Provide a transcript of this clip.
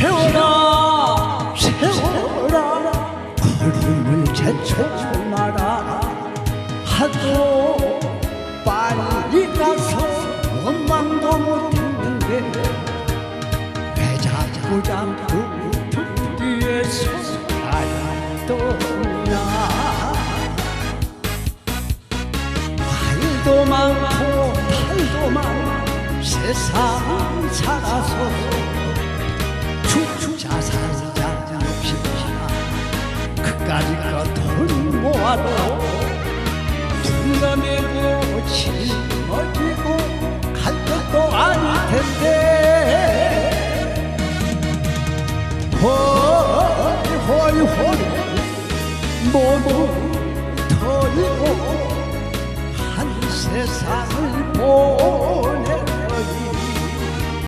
세워라. 세워라. 걸음을 제쳐마라. 하도 빨리 가서 원망도 못했는데 왜 자꾸 자꾸 뒤에서 떠나 말도 많고 탈도 많은 세상 까지 거돈 모아도 둔감이고 짊어지고 갈 것도 아닐 텐데. 홀, 홀, 홀, 모두 털고 한 세상을